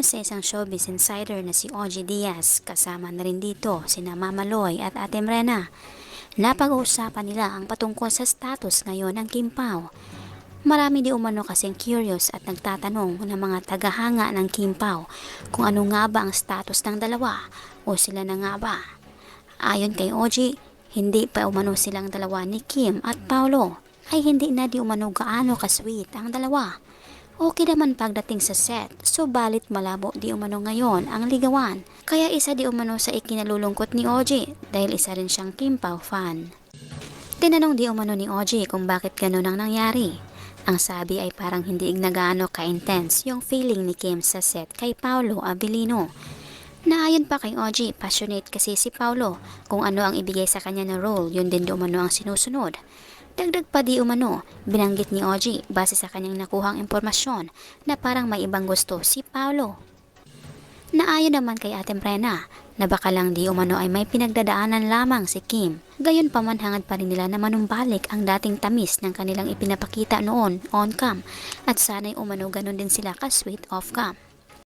Ayon sa isang showbiz insider na si OG Diaz, kasama na rin dito sina Mama Loy at Ate Mrena. Napag-uusapan nila ang patungkol sa status ngayon ng Kim Pao. Marami di umano kasing curious at nagtatanong ng mga tagahanga ng Kim Pao kung ano nga ba ang status ng dalawa o sila na nga ba. Ayon kay OG, hindi pa umano silang dalawa ni Kim at Paolo ay hindi na di umano gaano kasweet ang dalawa. Okay naman pagdating sa set, subalit malabo di umano ngayon ang ligawan. Kaya isa di umano sa ikinalulungkot ni OG dahil isa rin siyang Kim Pao fan. Tinanong di umano ni OG kung bakit ganun ang nangyari. Ang sabi ay parang hindi nagaano ka-intense yung feeling ni Kim sa set kay Paolo Abilino. Naayon pa kay OG, passionate kasi si Paolo. Kung ano ang ibigay sa kanya na role, yun din di umano ang sinusunod. Dagdag pa di umano, binanggit ni OG base sa kanyang nakuhang impormasyon na parang may ibang gusto si Paolo. Naayon naman kay Ate Mrena na baka lang di umano ay may pinagdadaanan lamang si Kim. Gayon pa man hangad pa rin nila na manumbalik ang dating tamis ng kanilang ipinapakita noon on cam at sana'y umano ganun din sila ka-sweet off cam.